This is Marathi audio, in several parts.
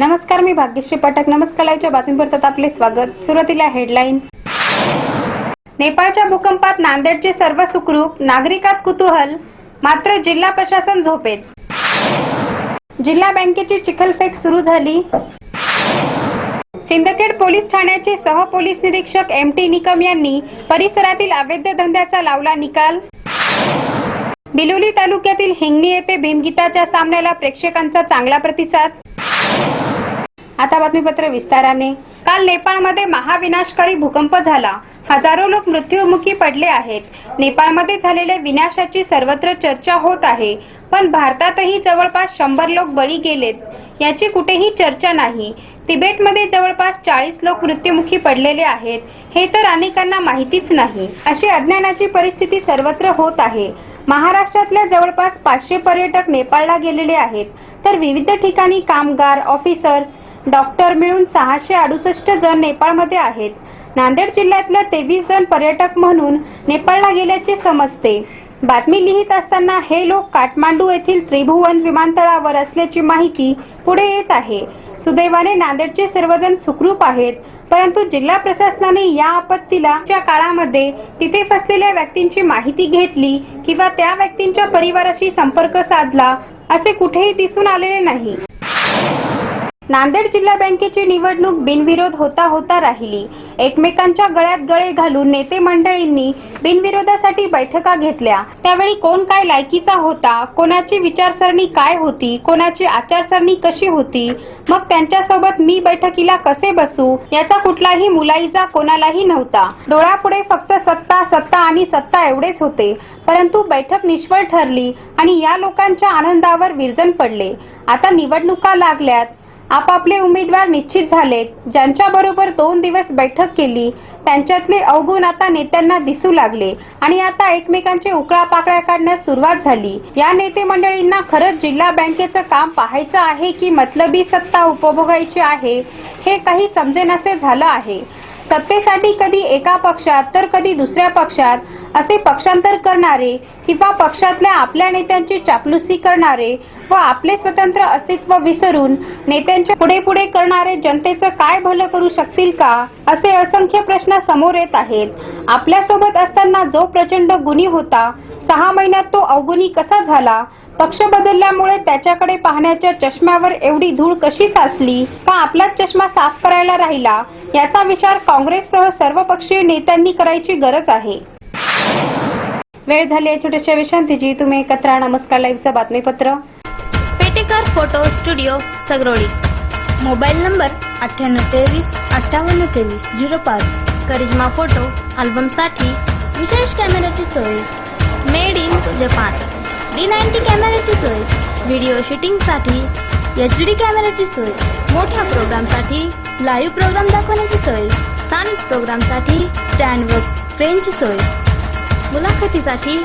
नमस्कार मी भाग्यश्री पाठक. नमस्कार लाईव्हच्या बातमीपत्रात आपले स्वागत. सुरुवातीला हेडलाईन. नेपाळच्या भूकंपात नांदेडचे सर्व सुखरूप नागरिकात कुतूहल मात्र जिल्हा प्रशासन झोपेत. जिल्हा बँकेची चिखलफेक सुरू झाली. सिंदखेड पोलीस ठाण्याचे सह पोलीस निरीक्षक एम टी निकम यांनी परिसरातील अवैध धंद्याचा लावला निकाल. बिलोली तालुक्यातील हिंगणी येथे भीमगीताच्या सामन्याला प्रेक्षकांचा चांगला प्रतिसाद. आता बातमीपत्र विस्ताराने. काल नेपाळमध्ये महाविनाशकारी भूकंप झाला. हजारो लोक मृत्युमुखी पडले आहेत. नेपाळमध्ये झालेल्या विनाशाची सर्वत्र चर्चा होत आहे. पण भारतातही जवळपास शंभर लोक बळी गेलेत. याची कुठेही चर्चा नाही. तिबेटमध्ये जवळपास चाळीस लोक मृत्यूमुखी पडलेले आहेत. हे तर अनेकांना माहितीच नाही. अशी अज्ञानाची परिस्थिती सर्वत्र होत आहे. महाराष्ट्रातल्या जवळपास पाचशे पर्यटक नेपाळला गेलेले आहेत. तर विविध ठिकाणी कामगार ऑफिसर्स डॉक्टर मिळून सहाशे अडुसष्ट जण नेपाळमध्ये आहेत. नांदेड जिल्ह्यातल्या तेवीस जण पर्यटक म्हणून नेपाळला गेल्याचे समजते. बातमी लिहित असताना हे लोक काठमांडू येथील त्रिभुवन विमानतळावर असल्याची माहिती पुढे येत आहे. सुदैवाने नांदेडचे सर्वजण सुखरूप आहेत परंतु जिल्हा प्रशासनाने या आपत्तीला काळामध्ये तिथे फसलेल्या व्यक्तींची माहिती घेतली किंवा त्या व्यक्तींच्या परिवाराशी संपर्क साधला असे कुठेही दिसून आलेले नाही. नांदेड जिल्हा बँकेची निवडणूक बिनविरोध होता होता राहिली. एकमेकांच्या गळ्यात गळे घालून नेते मंडळींनी बिनविरोधासाठी बैठका घेतल्या. त्यावेळी कोण काय लायकीचा होता कोणाची विचारसरणी काय होती कोणाची आचारसरणी कशी होती मग त्यांच्यासोबत मी बैठकीला कसे बसू याचा कुठलाही मुलाईजा कोणालाही नव्हता. डोळ्यापुढे फक्त सत्ता सत्ता आणि सत्ता एवढेच होते. परंतु बैठक निष्फळ ठरली आणि या लोकांच्या आनंदावर विरजन पडले. आता निवडणुका लागल्यात आपापले उमेदवार निश्चित झालेत. ज्यांच्या बरोबर दोन दिवस बैठक केली त्यांच्यातले अवगुण आता नेत्यांना दिसू लागले आणि आता एकमेकांचे उकळा पाकळ्या काढण्यास सुरुवात झाली. या नेते मंडळींना खरंच जिल्हा बँकेचं काम पाहायचं आहे की मतलबी सत्ता उपभोगायची आहे हे काही समजेनासे झालं आहे. सत्तेसाठी कधी एका पक्षात तर कधी दुसऱ्या पक्षात असे पक्षांतर करणारे किंवा पक्षातल्या आपल्या नेत्यांची चापलुसी करणारे व आपले स्वतंत्र अस्तित्व विसरून नेत्यांच्या पुढे पुढे करणारे जनतेचं काय भलं करू शकतील का असे असंख्य प्रश्न समोर येत आहेत. आपल्यासोबत असताना जो प्रचंड गुणी होता सहा महिन्यात तो अवगुणी कसा झाला पक्ष बदलल्यामुळे त्याच्याकडे पाहण्याच्या चष्म्यावर एवढी धूळ कशी साचली? का आपलाच चष्मा साफ करायला राहिला? याचा विचार काँग्रेससह सर्व पक्षीय नेत्यांनी करायची गरज आहे. वेळ झाली आहे छोट्याशा विश्रांतीची. तुम्ही एकत्र नमस्कार. लाईव्हचं बातमीपत्र. Petekar photo studio Sagroli. Mobile number अठ्ठ्याण्णव तेवीस अठ्ठावन्न तेवीस झिरो पाच. करिश्मा फोटो अल्बमसाठी विशेष कॅमेऱ्याची सोय. Made in Japan. D ninety कॅमेऱ्याची सोय. व्हिडिओ शूटिंगसाठी एच डी कॅमेऱ्याची सोय. मोठ्या प्रोग्रामसाठी लाईव्ह प्रोग्राम दाखवण्याची सोय. स्थानिक प्रोग्रामसाठी स्टँड व ट्रेनची सोय. मुलाखतीसाठी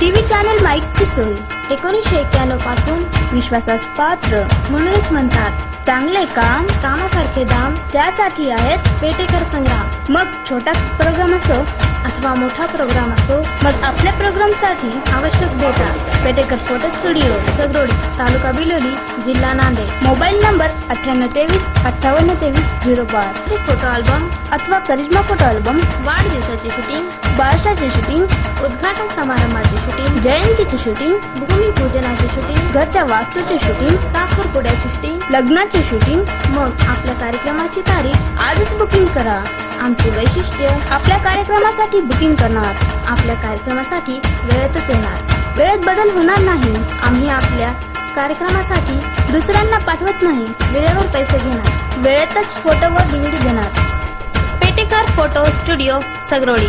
टी व्ही चॅनल माईकची सोय. एकोणीसशे एक्क्याण्णवपासून विश्वासास पात्र म्हणूनच म्हणतात चांगले काम कामासारखे दाम त्यासाठी आहेत पेटेकर संग्राम. मग छोटा प्रोग्राम असो अथवा मोठा प्रोग्राम असो मग आपल्या प्रोग्रामसाठी आवश्यक data Petekar photo studio Sagroli taluka Biloli जिल्हा नांदेड. मोबाईल नंबर अठ्ठ्याण्णव तेवीस अठ्ठावन्न तेवीस झिरो पाच फोटो अल्बम अथवा करिश्मा फोटो अल्बम वाढदिवसाची शूटिंग बाळशाची शूटिंग उद्घाटन समारंभाची शूटिंग जयंतीची शूटिंग भूमिपूजनाची शूटिंग घरच्या वास्तूची शूटिंग साखरपुड्याची शूटिंग लग्नाची शूटिंग मग आपल्या कार्यक्रमाची तारीख. आजच बुकिंग करा. आमचे वैशिष्ट्य आपल्या कार्यक्रमासाठी बुकिंग करणार आपल्या कार्यक्रमासाठी वेळेतच येणार. वेळेत बदल होणार नाही. आम्ही आपल्या कार्यक्रमासाठी दुसऱ्यांना पाठवत नाही. वेळेवर पैसे घेणार. वेळेतच फोटो व डीव्हीडी घेणार. Petekar photo studio Sagaroli.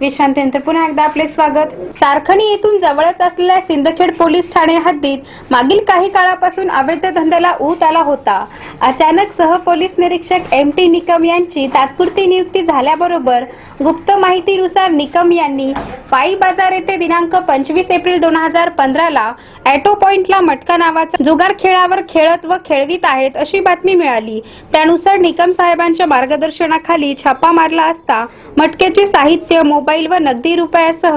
विश्रांतीनंतर पुन्हा एकदा आपले स्वागत. सारखणी येथून जवळच असलेल्या सिंदखेड पोलीस ठाणे हद्दीत मागील काही काळापासून अवैध धंद्याला ऊत आला होता. अचानक सह पोलीस निरीक्षक एम टी निकम यांची तात्पुरती नियुक्ती झाल्याबरोबर गुप्त माहितीनुसार निकम यांनी पायी बाजार येथे दिनांक पंचवीस एप्रिल दोन हजार पंधराला ॲटो पॉइंटला मटका नावाचा जुगार खेळावर खेळत व खेळवीत आहेत अशी बातमी मिळाली. त्यानुसार निकम साहेबांच्या मार्गदर्शनाखाली छापा मारला असता मटक्याचे साहित्य मोबाईल मोबाईल व नगदी रुपयासह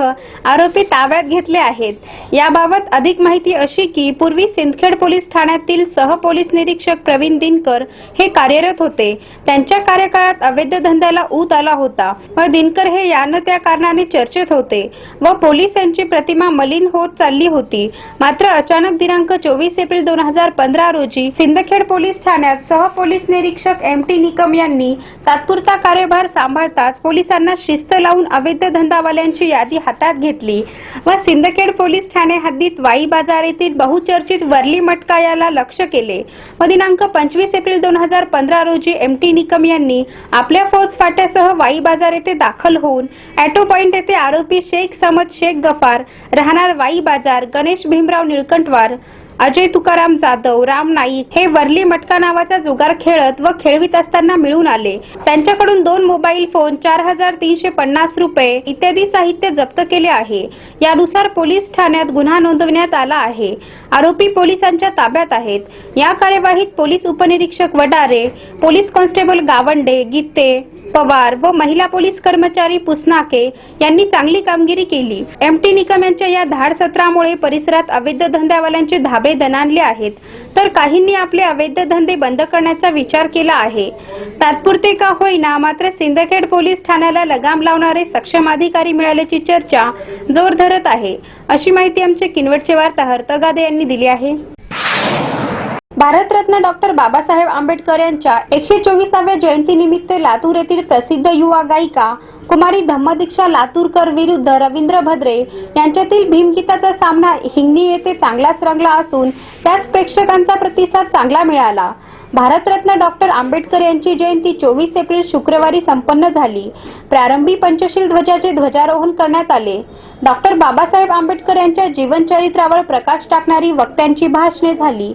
आरोपी ताब्यात घेतले आहेत. याबाबत अधिक माहिती अशी की पूर्वी सिंदखेड पोलीस ठाण्यातील सहपोलीस निरीक्षक प्रवीण दिनकर हे कार्यरत होते. त्यांच्या कार्यकाळात अवैध धंद्याला ऊत आला होता व दिनकर हे यानं त्या कारणाने चर्चेत होते व पोलीस यांची प्रतिमा मलिन होत चालली होती. मात्र अचानक दिनांक चोवीस एप्रिल दोन हजार पंधरा रोजी सिंदखेड पोलीस ठाण्यात सहपोलीस निरीक्षक एम टी निकम यांनी तात्पुरता कार्यभार सांभाळताच पोलिसांना शिस्त लावून अवैध धंदावाल्यांची यादी हातात घेतली व सिंदखेड पोलीस ठाणे हद्दीत वाई बाजार येथील बहुचर्चित वर्ली मटका याला लक्ष केले. व दिनांक पंचवीस एप्रिल दोन हजार पंधरा रोजी एम टी निकम यांनी आपल्या फौज फाट्यासह वाई बाजार येथे दाखल होऊन ॲटो पॉइंट येथे आरोपी शेख समद शेख गफार राहणार वाई बाजार गणेश भीमराव निळकंठवार अजय तुकाराम जाधव राम नाईक हे वरली मटका नावाचा जुगार खेळत व खेळवीत असताना मिळून आले. त्यांच्याकडून दोन मोबाईल फोन चार हजार तीनशे पन्नास रुपये इत्यादी साहित्य जप्त केले आहे. यानुसार पोलीस ठाण्यात गुन्हा नोंदवण्यात आला आहे. आरोपी पोलिसांच्या ताब्यात आहेत. या कार्यवाहीत पोलीस उपनिरीक्षक वडारे पोलीस कॉन्स्टेबल गावंडे गीते पवार व महिला पोलीस कर्मचारी पुसनाके यांनी चांगली कामगिरी केली. एम टी निकम यांच्या या धाड सत्रामुळे परिसरात अवैध धंद्यावाल्यांचे धाबे दणाणले आहेत. तर काहींनी आपले अवैध धंदे बंद करण्याचा विचार केला आहे. तात्पुरते का होईना मात्र सिंदखेड पोलीस ठाण्याला लगाम लावणारे सक्षम अधिकारी मिळाल्याची चर्चा जोर धरत आहे. अशी माहिती आमचे किनवटचे वार्ताहर तगादे यांनी दिली आहे. भारतरत्न डॉक्टर बाबासाहेब आंबेडकर यांच्या एकशे चोवीसाव्या जयंतीनिमित्त लातूर येथील प्रसिद्ध युवा गायिका कुमारी धम्मदीक्षा लातूरकर विरुद्ध रवींद्र भद्रे यांच्यातील भीमगीताचा सामना हिंगणी येथे चांगलाच रंगला असून त्यास प्रेक्षकांचा प्रतिसाद चांगला मिळाला. भारतरत्न डॉक्टर आंबेडकर यांची जयंती चोवीस एप्रिल शुक्रवारी संपन्न झाली. प्रारंभी पंचशील ध्वजाचे ध्वजारोहण करण्यात आले. डॉक्टर बाबासाहेब आंबेडकर यांच्या जीवनचरित्रावर प्रकाश टाकणारी वक्त्यांची भाषणे झाली.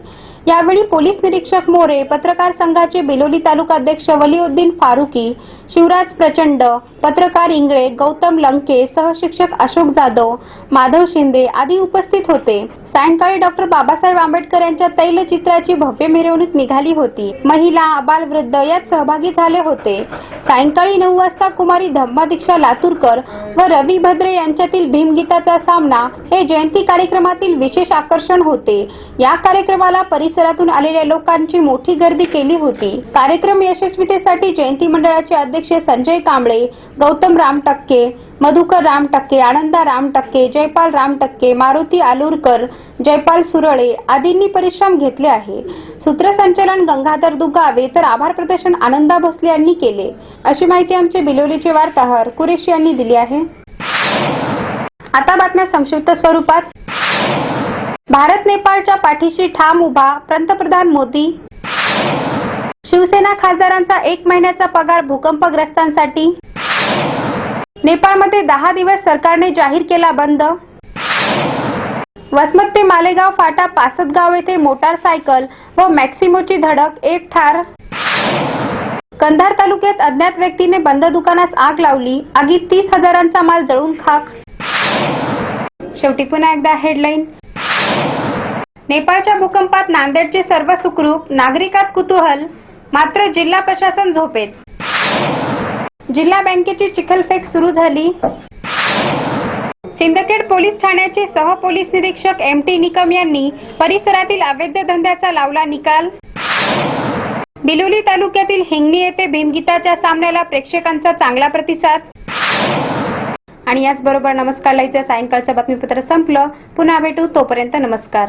यावेळी पोलीस निरीक्षक मोरे पत्रकार संघाचे बिलोली तालुका अध्यक्ष वलीउद्दीन फारुकी शिवराज प्रचंड पत्रकार इंगळे गौतम लंके सहशिक्षक अशोक जाधव माधव शिंदे आदी उपस्थित होते. सायंकाळी डॉक्टर बाबासाहेब आंबेडकर यांच्या तैलचित्राची भव्य मिरवणूक निघाली होती. महिला बालवृद्ध यात सहभागी झाले होते. सायंकाळी नऊ वाजता कुमारी धम्मादीक्षा लातूरकर व रवी भद्रे यांच्यातील भीमगीताचा सामना हे जयंती कार्यक्रमातील विशेष आकर्षण होते. या कार्यक्रमाला परिसरातून आलेल्या लोकांची मोठी गर्दी केली होती. कार्यक्रम यशस्वीतेसाठी जयंती मंडळाचे अध्यक्ष संजय कांबळे गौतम राम टक्के मधुकर राम टक्के आनंदा राम टक्के जयपाल राम टक्के मारुती आलूरकर जयपाल सुरळे आदींनी परिश्रम घेतले आहे. सूत्रसंचालन गंगाधर दुगावे तर आभार प्रदर्शन आनंदा भोसले यांनी केले. अशी माहिती आमचे बिलोलीचे वार्ताहर कुरेशी यांनी दिली आहे. आता बातम्या संक्षिप्त स्वरूपात. भारत नेपाळच्या पाठीशी ठाम उभा पंतप्रधान मोदी. शिवसेना खासदारांचा एक महिन्याचा पगार भूकंपग्रस्तांसाठी? नेपाळमध्ये दहा दिवस सरकारने जाहीर केला बंद? वसमत ते मालेगाव फाटा पासदगाव येथे मोटारसायकल व मॅक्सिमोची धडक एक ठार. कंधार तालुक्यात अज्ञात व्यक्तीने बंद दुकानास आग लावली आगीत तीस हजारांचा माल जळून खाक. शेवटी पुन्हा एकदा हेडलाईन. नेपाळच्या भूकंपात नांदेडचे सर्व सुखरूप नागरिकात कुतूहल. मात्र जिल्हा प्रशासन झोपेत. जिल्हा बँकेची चिखलफेक सुरू झाली. सिंदखेड पोलीस ठाण्याचे सहपोलीस निरीक्षक एम टी निकम यांनी परिसरातील अवैध धंद्याचा लावला निकाल. बिलोली तालुक्यातील हिंगणी येथे भीमगीताच्या सामन्याला प्रेक्षकांचा चांगला प्रतिसाद. आणि याचबरोबर नमस्कार लाईचं सायंकाळचं बातमीपत्र संपलं. पुन्हा भेटू तोपर्यंत नमस्कार.